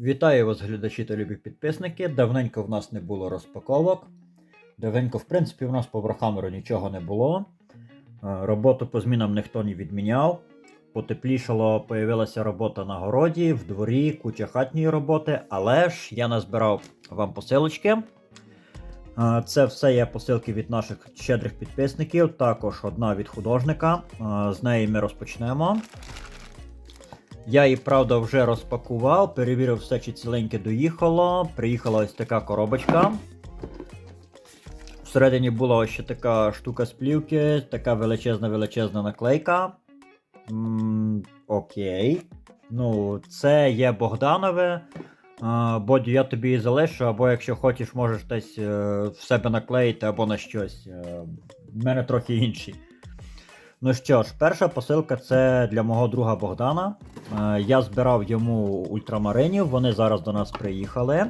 Вітаю вас, глядачі та любі підписники. Давненько в нас не було розпаковок. Давненько, в принципі, в нас по Вархаммеру нічого не було. Е, Роботу по змінам ніхто не відміняв. Потеплішало, появилася робота на городі, в дворі, куча хатньої роботи, але ж я назбирав вам посилочки. Е, Це все є посилки від наших щедрих підписників, також одна від художника. Е, З неї ми розпочнемо. Я її, правда, вже розпакував, перевірив все, чи ціленьке доїхало. Приїхала ось така коробочка. Всередині була ще така штука з плівки, така величезна величезна наклейка. м окей. Ну, це є Богданове. Бодю, я тобі її залишу, або якщо хочеш, можеш десь е, в себе наклеїти або на щось. Е, мене трохи інший. Ну що ж, перша посилка це для мого друга Богдана. Е, Я збирав йому ультрамаринів, вони зараз до нас приїхали.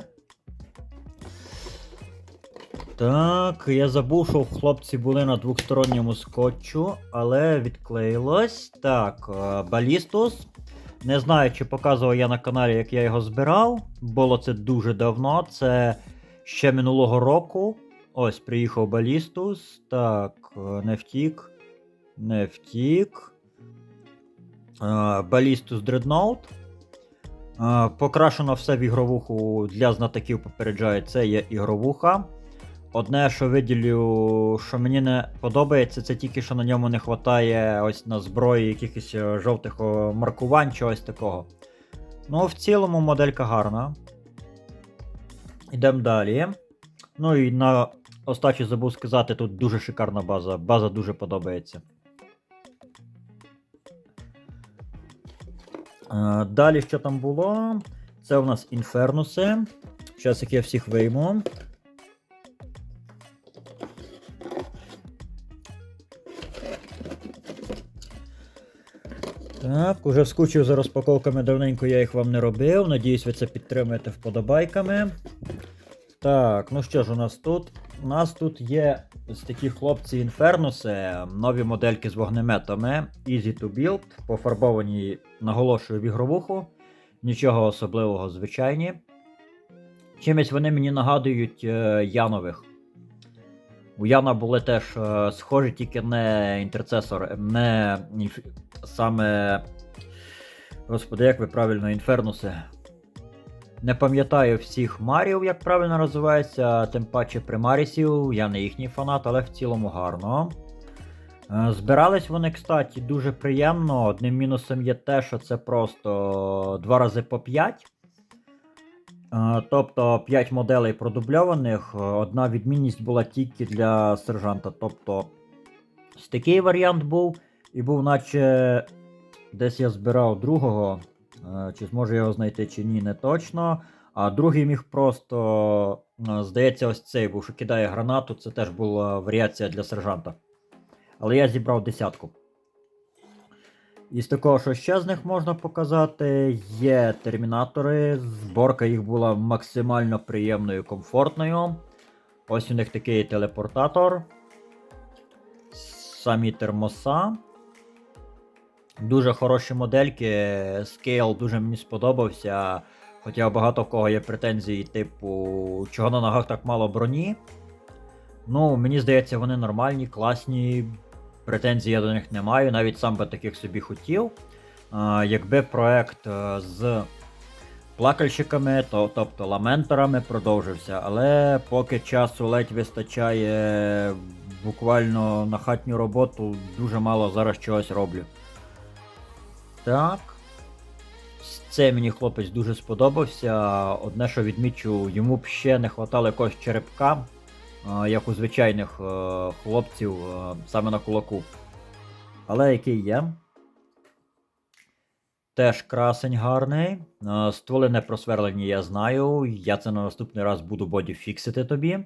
Так, я забув, що хлопці були на двохсторонньому скотчу, але відклеїлось. Так, е, Балістус. Не знаю, чи показував я на каналі, як я його збирав. Було це дуже давно. Це ще минулого року. Ось, приїхав Балістус. Так, е, не втік. Не втік. Е, Балістус Dreadnought. Е, Покрашено все в ігровуху для знатоків попереджаю, це є ігровуха. Одне, що виділю, що мені не подобається, це тільки що на ньому не вистачає ось на зброї якихось е, жовтих маркувань, чогось такого. Ну, в цілому моделька гарна. Йдемо далі. Ну і на остачі забув сказати, тут дуже шикарна база. База дуже подобається. Далі, що там було? Це у нас інфернуси. Зараз як я всіх вийму. Так, уже скучив за розпаковками давненько я їх вам не робив. Надіюсь, ви це підтримуєте вподобайками. Так, ну що ж у нас тут? У нас тут є ось такі хлопці інфернуси, нові модельки з вогнеметами. Easy to build, пофарбовані, наголошую, в ігровуху. Нічого особливого, звичайні. Чимось вони мені нагадують е, Янових. У Яна були теж е, схожі, тільки не інтерцесор, не інф... саме. Господи, як ви правильно, інфернуси. Не пам'ятаю всіх марів, як правильно називається, тим паче примарісів, я не їхній фанат, але в цілому гарно. Е, Збирались вони, кстати, дуже приємно. Одним мінусом є те, що це просто 2 рази по 5. Е, Тобто 5 моделей продубльованих. Одна відмінність була тільки для сержанта. Тобто ось варіант був. І був, наче десь я збирав другого. Е, Чи зможу його знайти, чи ні, не точно. А другий міг просто, е, здається, ось цей був, що кидає гранату. Це теж була варіація для сержанта. Але я зібрав десятку. Із такого, що ще з них можна показати, є термінатори. Зборка їх була максимально приємною і комфортною. Ось у них такий телепортатор. Самі термоса. Дуже хороші модельки. Скейл дуже мені сподобався. Хоча багато в кого є претензії, типу, чого на ногах так мало броні. Ну, мені здається, вони нормальні, класні. Претензій я до них не маю, навіть сам би таких собі хотів. Якби проект е, з плакальщиками, то, тобто ламенторами, продовжився. Але поки часу ледь вистачає буквально на хатню роботу, дуже мало зараз чогось роблю. Так. Це мені хлопець дуже сподобався. Одне, що відмічу, йому б ще не хватало якогось черепка, е, як у звичайних е, хлопців, е, саме на кулаку. Але який є. Теж красень гарний. Стволи не просверлені, я знаю. Я це на наступний раз буду боді фіксити тобі.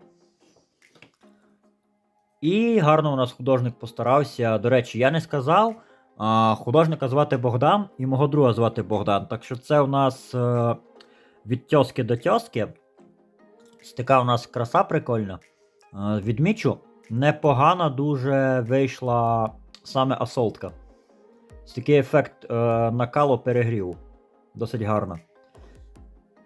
І гарно у нас художник постарався. До речі, я не сказав. Художника звати Богдан і мого друга звати Богдан. Так що це у нас е, від тьоски до тьоски. Така у нас краса прикольна. Е, відмічу, непогано дуже вийшла саме асолтка. Такий ефект е, накалу перегріву. Досить гарно.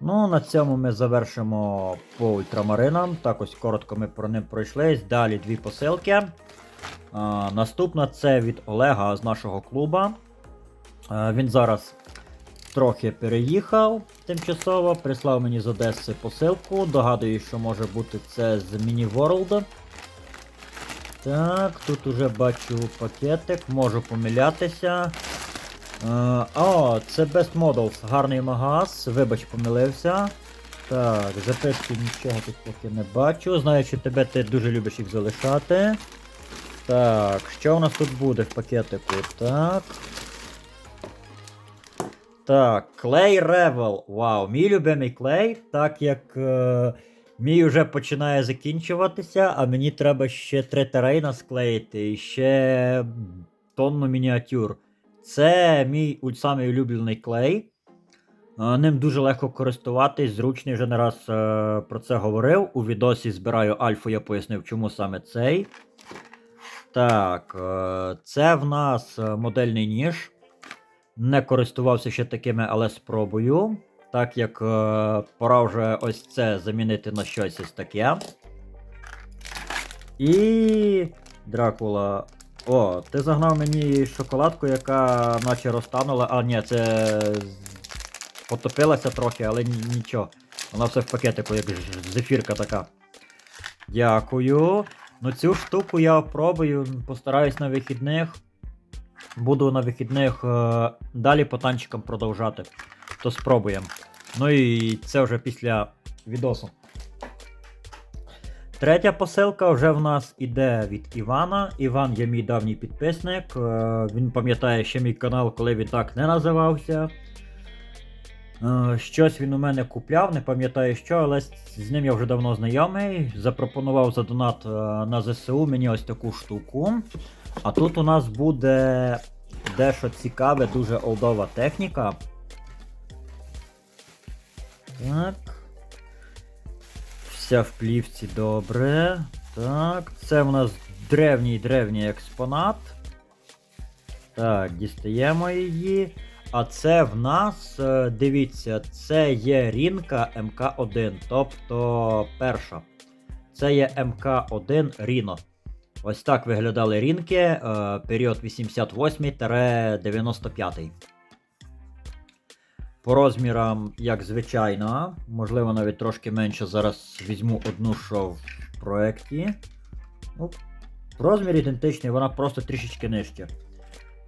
Ну, на цьому ми завершимо по ультрамаринам. Так ось коротко ми про ним пройшлись. Далі дві посилки. Наступна це від Олега з нашого клуба. Він зараз трохи переїхав тимчасово, прислав мені з Одеси посилку. Догадую, що може бути це з Mini World. Так, тут уже бачу пакетик, можу помилятися. О, це Best Models, гарний магаз, вибач, помилився. Так, записки нічого тут поки не бачу. Знаю, що тебе ти дуже любиш їх залишати. Так, що у нас тут буде в пакетику? Так. Так, Клей Ревел. Вау, мій любимий клей, так як е, мій вже починає закінчуватися, а мені треба ще три терейна склеїти і ще тонну мініатюр. Це мій самий улюблений клей. Е, Ним дуже легко користуватись, зручний вже не раз е, про це говорив. У відосі збираю альфу, я пояснив, чому саме цей. Так, е, це в нас е, модельний ніж. Не користувався ще такими, але спробую. Так як е, пора вже ось це замінити на щось ось таке. І. Дракула. О, ти загнав мені шоколадку, яка наче розтанула. А, ні, це потопилася трохи, але нічого. Вона все в пакетику, як зефірка така. Дякую. Ну цю штуку я пробую, постараюсь на вихідних. Буду на вихідних е, далі по танчикам продовжати. То спробуємо. Ну і це вже після відосу. Третя посилка вже в нас іде від Івана. Іван є мій давній підписник. е, Він пам'ятає ще мій канал, коли він так не називався. Е, Щось він у мене купляв, не пам'ятаю що, але з ним я вже давно знайомий. Запропонував за донат е, на ЗСУ мені ось таку штуку. А тут у нас буде дещо цікаве, дуже олдова техніка. Так. Вся в плівці добре. Так, це в нас древній древній експонат. Так, дістаємо її. А це в нас, е, дивіться, це є рінка МК1, тобто перша. Це є МК1 Ріно. Ось так виглядали рінки, е, період 88-95. По розмірам, як звичайно, можливо, навіть трошки менше. Зараз візьму одну, що в проєкті. Ну, розмір ідентичний, вона просто трішечки нижче.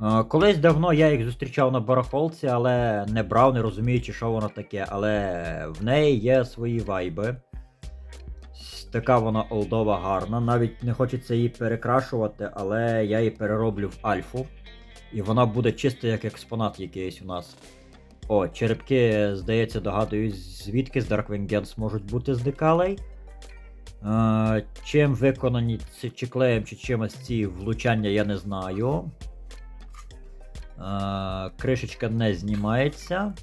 Е, Колись давно я їх зустрічав на барахолці, але не брав, не розуміючи, що воно таке. Але в неї є свої вайби. Така вона олдова гарна. Навіть не хочеться її перекрашувати, але я її перероблю в альфу. І вона буде чисто як експонат якийсь у нас. О, черепки, здається, догадуюсь, звідки з Darkwing Gens можуть бути з декалей. Е, чим виконані чи клеєм, чи чимось ці влучання, я не знаю. Кришечка не знімається.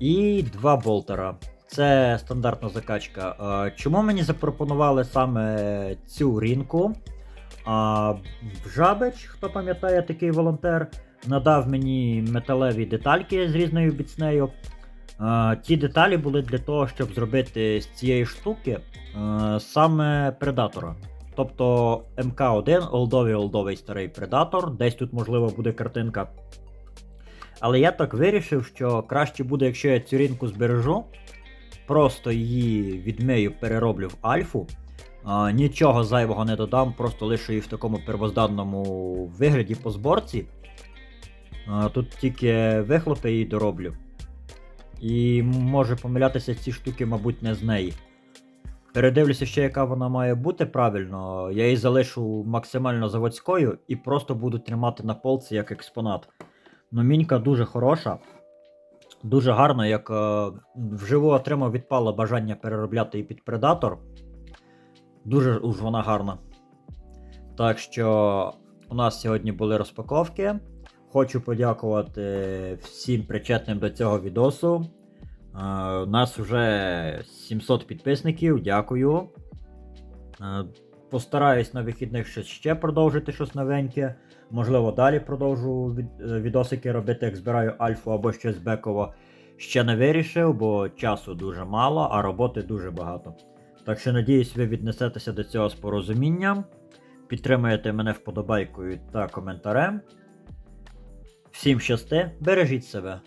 І два болтера. Це стандартна закачка. Чому мені запропонували саме цю рінку? А Жабич, хто пам'ятає такий волонтер, надав мені металеві детальки з різною біцнею. Ті деталі були для того, щоб зробити з цієї штуки саме предатора. Тобто МК1, олдовий олдовий старий предатор, десь тут, можливо, буде картинка. Але я так вирішив, що краще буде, якщо я цю рінку збережу, просто її відмию, перероблю в альфу. А, нічого зайвого не додам, просто лишу її в такому первозданному вигляді по зборці. А, тут тільки вихлопи її дороблю. І може помилятися ці штуки, мабуть, не з неї. Передивлюся ще, яка вона має бути правильно. Я її залишу максимально заводською і просто буду тримати на полці як експонат. Ну, мінька дуже хороша. Дуже гарна, як е, вживу отримав відпало бажання переробляти її під предатор. Дуже уж вона гарна. Так що у нас сьогодні були розпаковки. Хочу подякувати всім причетним до цього відосу. Е, У нас вже 700 підписників, дякую. Е, Постараюсь на вихідних щось ще продовжити щось новеньке. Можливо, далі продовжу е, відосики робити, як збираю альфу або щось беково. ще не вирішив, бо часу дуже мало, а роботи дуже багато. Так що надіюсь, ви віднесетеся до цього з порозумінням. Підтримуєте мене вподобайкою та коментарем. Всім щасти, бережіть себе.